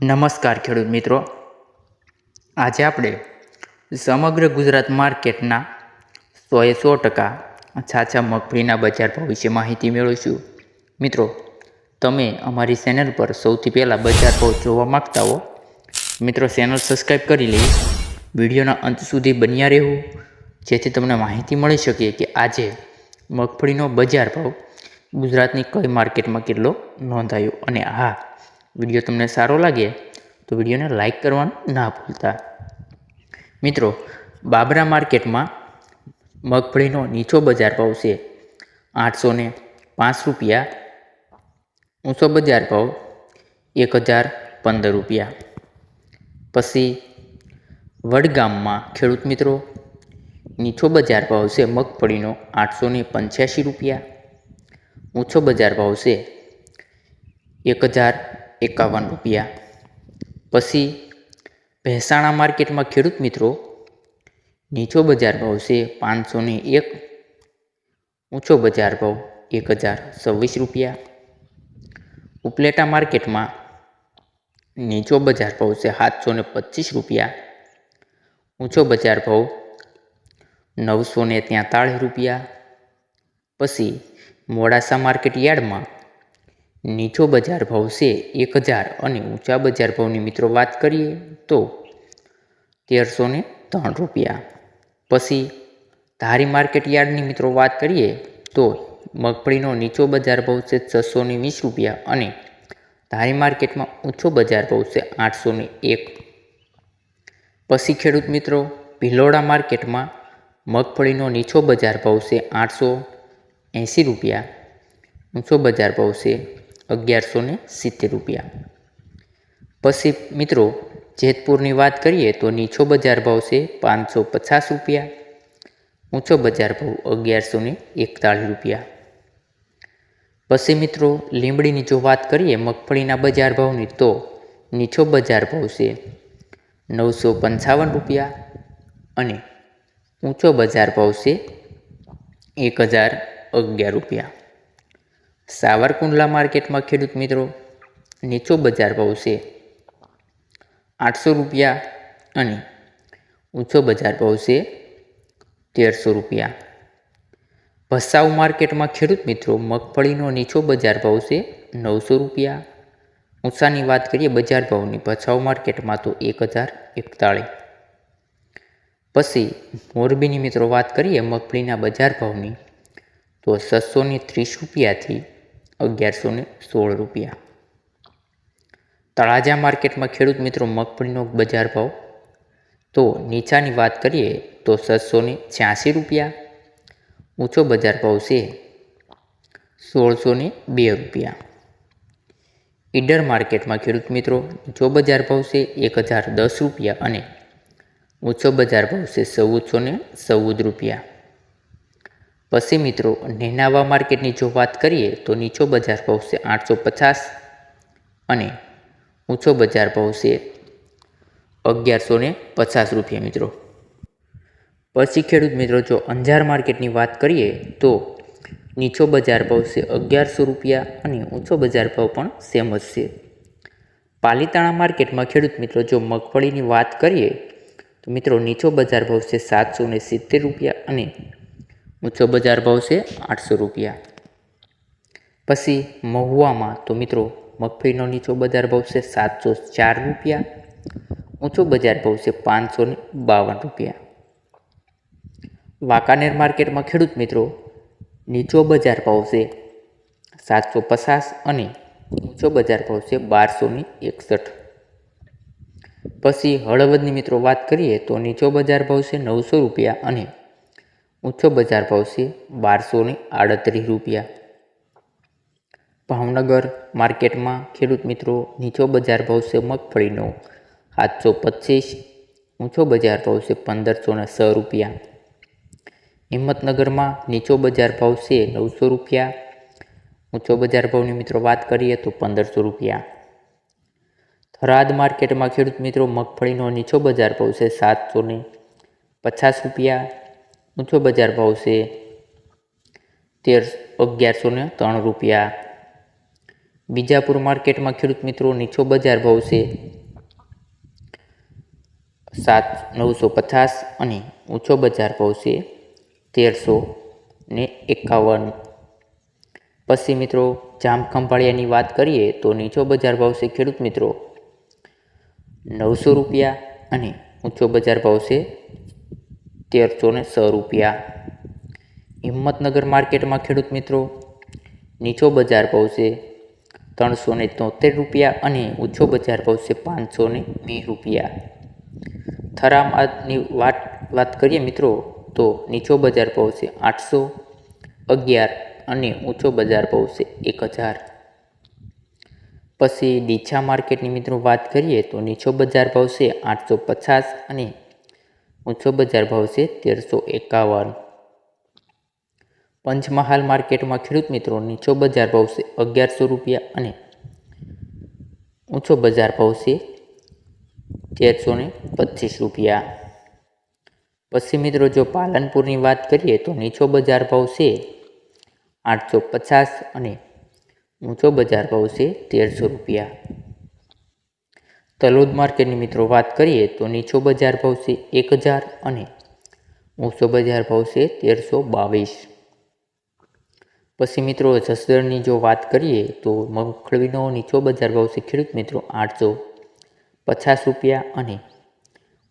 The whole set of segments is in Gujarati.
નમસ્કાર ખેડૂત મિત્રો. આજે આપણે સમગ્ર ગુજરાત માર્કેટના સોએ સો ટકા છાછા મગફળીના બજાર ભાવ વિશે માહિતી મેળવીશું. મિત્રો, તમે અમારી ચેનલ પર સૌથી પહેલાં બજાર ભાવ જોવા માગતા હો. મિત્રો, ચેનલ સબસ્ક્રાઈબ કરી લઈ વિડીયોના અંત સુધી બન્યા રહેવું. જેથી તમને માહિતી મળી શકે કે આજે મગફળીનો બજાર ભાવ ગુજરાતની કઈ માર્કેટમાં કેટલો નોંધાયો અને હા વીડિયો તમને સારો લાગે તો વિડીયોને લાઇક કરવાનું ના ભૂલતા. મિત્રો, બાબરા માર્કેટમાં મગફળીનો નીચો બજાર ભાવ છે. આઠસો ને પાંચ રૂપિયા. ઊંચો બજાર ભાવ એક હજાર પંદર રૂપિયા. પછી, વડગામમાં ખેડૂત મિત્રો, નીચો બજાર ભાવ છે મગફળીનો આઠસો ને પંચ્યાસી રૂપિયા. ઊંચો બજાર ભાવ છે એક હજાર એકાવન રૂપિયા. પછી ભેસાણા માર્કેટમાં ખેડૂત મિત્રો, નીચો બજાર ભાવ છે પાંચસો ને એક, ઊંચો બજાર ભાવ એક હજાર છવ્વીસ રૂપિયા. ઉપલેટા માર્કેટમાં નીચો બજાર ભાવ છે સાતસો ને પચીસ રૂપિયા. ઊંચો બજાર ભાવ નવસો ને ત્યાંતાળીસ રૂપિયા. પછી મોડાસા માર્કેટ યાર્ડમાં નીચો બજાર ભાવ છે એક હજાર અને ઊંચા બજાર ભાવની મિત્રો વાત કરીએ તો તેરસો ને ત્રણ રૂપિયા. પછી ધારી માર્કેટ યાર્ડની મિત્રો વાત કરીએ તો મગફળીનો નીચો બજાર ભાવ છે છસો ને વીસ રૂપિયા અને ધારી માર્કેટમાં ઊંચો બજાર ભાવ છે આઠસો ને એક. પછી ખેડૂત મિત્રો ભિલોડા માર્કેટમાં મગફળીનો નીચો બજાર ભાવ છે આઠસો એંસી રૂપિયા. ઊંચો બજાર ભાવ છે અગિયારસો ને સિત્તેર રૂપિયા. પછી મિત્રો, જેતપુરની વાત કરીએ તો નીચો બજાર ભાવ છે પાંચસો પચાસ રૂપિયા. ઊંચો બજાર ભાવ અગિયારસો ને એકતાળીસ રૂપિયા. પછી મિત્રો, લીંબડીની જો વાત કરીએ મગફળીના બજાર ભાવની તો નીચો બજાર ભાવ છે નવસો પંચાવન રૂપિયા અને ઊંચો બજાર ભાવ છે એક હજાર અગિયાર રૂપિયા. સાવરકુંડલા માર્કેટમાં ખેડૂત મિત્રો નીચો બજાર ભાવ છે. આઠસો રૂપિયા અને ઊંચો બજાર ભાવ છે તેરસો રૂપિયા. ભસાઉ માર્કેટમાં ખેડૂત મિત્રો મગફળીનો નીચો બજાર ભાવ છે નવસો રૂપિયા. ઊંચાની વાત કરીએ બજાર ભાવની, ભસાઉ માર્કેટમાં તો એક હજાર એકતાળીસ. પછી મોરબીની મિત્રો વાત કરીએ મગફળીના બજાર ભાવની, તો છસોને ત્રીસ રૂપિયાથી અગિયારસો ને સોળ રૂપિયા. તળાજા માર્કેટમાં ખેડૂત મિત્રો મગફળીનો બજાર ભાવ? તો નીચાની વાત કરીએ તો સાતસો ને છ્યાસી રૂપિયા. ઊંચો બજાર ભાવ છે સોળસો ને બે રૂપિયા. ઈડર માર્કેટમાં ખેડૂત મિત્રો જો બજાર ભાવ છે એક હજાર દસ રૂપિયા અને ઊંચો બજાર ભાવ છે ચૌદસો ને ચૌદ રૂપિયા. પછી મિત્રો, નેનાવા માર્કેટની જો વાત કરીએ, તો નીચો બજાર ભાવ છે આઠસો પચાસ અને ઊંચો બજાર ભાવ છે અગિયારસો ને પચાસ રૂપિયા મિત્રો. પછી ખેડૂત મિત્રો, જો અંજાર માર્કેટની વાત કરીએ, તો નીચો બજાર ભાવ છે અગિયારસો રૂપિયા અને ઊંચો બજાર ભાવ પણ સેમ જ છે. પાલીતાણા માર્કેટમાં ખેડૂત મિત્રો, જો મગફળીની વાત કરીએ, તો મિત્રો, નીચો બજાર ભાવ છે સાતસો સિત્તેર રૂપિયા અને ઊંચો બજાર ભાવ છે આઠસો રૂપિયા. પછી મહુવામાં તો મિત્રો મગફળીનો નીચો બજાર ભાવ છે સાતસો ચાર રૂપિયા, ઊંચો બજાર ભાવ છે પાંચસો બાવન રૂપિયા. વાંકાનેર માર્કેટમાં ખેડૂત મિત્રો નીચો બજાર ભાવ છે સાતસો પચાસ અને ઊંચો બજાર ભાવ છે બારસો ને એકસઠ. પછી હળવદની મિત્રો વાત કરીએ તો નીચો બજાર ભાવ છે નવસો રૂપિયા અને ઊંચો બજાર ભાવ છે બારસો ને આડત્રીસ રૂપિયા. ભાવનગર માર્કેટમાં ખેડૂત મિત્રો નીચો બજાર ભાવ છે મગફળીનો સાતસો પચીસ, ઊંચો બજાર ભાવ છે પંદરસો ને છ રૂપિયા. હિંમતનગરમાં નીચો બજાર ભાવ છે નવસો રૂપિયા. ઊંચો બજાર ભાવની મિત્રો વાત કરીએ તો પંદરસો રૂપિયા. થરાદ માર્કેટમાં ખેડૂત મિત્રો મગફળીનો નીચો બજાર ભાવ છે સાતસો ને પચાસ રૂપિયા. ઊંચો બજાર ભાવ છે. તેર અગિયારસો ને ત્રણ રૂપિયા. બીજાપુર માર્કેટમાં ખેડૂત મિત્રો નીચો બજાર ભાવ છે. સાત નવસો પચાસ અને ઊંચો બજાર ભાવ છે. તેરસો ને એકાવન. પછી મિત્રો જામ ખંભાળિયાની વાત કરીએ તો નીચો બજાર ભાવ છે ખેડૂત મિત્રો. નવસો રૂપિયા અને ઊંચો બજાર ભાવ છે. તેરસો ને સો રૂપિયા. હિંમતનગર માર્કેટમાં ખેડૂત મિત્રો, નીચો બજાર ભાવ ત્રણસો ને તોતેર રૂપિયા અને ઊંચો બજાર ભાવ છે પાંચસો ને વીસ રૂપિયા. થરામની વાત વાત કરીએ મિત્રો, તો નીચો બજાર ભાવ આઠસો, અગિયાર અને ઊંચો બજાર ભાવ એક હજાર. પછી ડીછા માર્કેટની મિત્રો વાત કરીએ તો નીચો બજાર ભાવ આઠસો પચાસ અને ઊંચો બજાર ભાવ છે તેરસો એકાવન. પંચમહાલ માર્કેટમાં ખેડૂત મિત્રો, નીચો બજાર ભાવ છે અગિયારસો રૂપિયા અને ઊંચો બજાર ભાવ છે તેરસો ને પચીસ રૂપિયા. પછી મિત્રો, જો પાલનપુરની વાત કરીએ તો નીચો બજાર ભાવ છે આઠસો પચાસ અને ઊંચો બજાર ભાવ છે તેરસો રૂપિયા. તલોદ માર્કેટની મિત્રો વાત કરીએ તો નીચો બજાર ભાવ છે એક હજાર અને ઊંચો બજાર ભાવ છે તેરસો બાવીસ. પછી મિત્રો જસદણની જો વાત કરીએ તો મગફળીનો નીચો બજાર ભાવ છે ખેડૂત મિત્રો આઠસો પચાસ રૂપિયા અને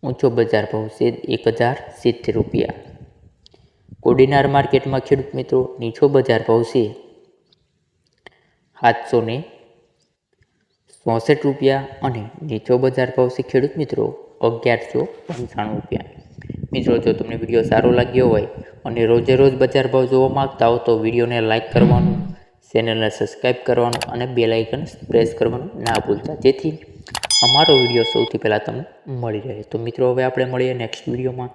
ઊંચો બજાર ભાવ છે એક હજાર સિત્તેર રૂપિયા. કોડીનાર માર્કેટમાં ખેડૂત મિત્રો નીચો બજાર ભાવ છે સાતસો ને ચોસઠ રૂપિયા અને નીચો બજાર ભાવ છે ખેડૂત મિત્રો અગિયારસો પંચાણું રૂપિયા. મિત્રો, જો તમને વીડિયો સારો લાગ્યો હોય અને રોજે રોજ બજાર ભાવ જોવા માંગતા હો તો વિડીયોને લાઇક કરવાનું, ચેનલને સબસ્ક્રાઈબ કરવાનું અને બેલ આઇકન પ્રેસ કરવાનું ના ભૂલતા. જેથી અમારો વીડિયો સૌથી પહેલાં તમને મળી રહે. તો મિત્રો, હવે આપણે મળીએ નેક્સ્ટ વિડીયોમાં.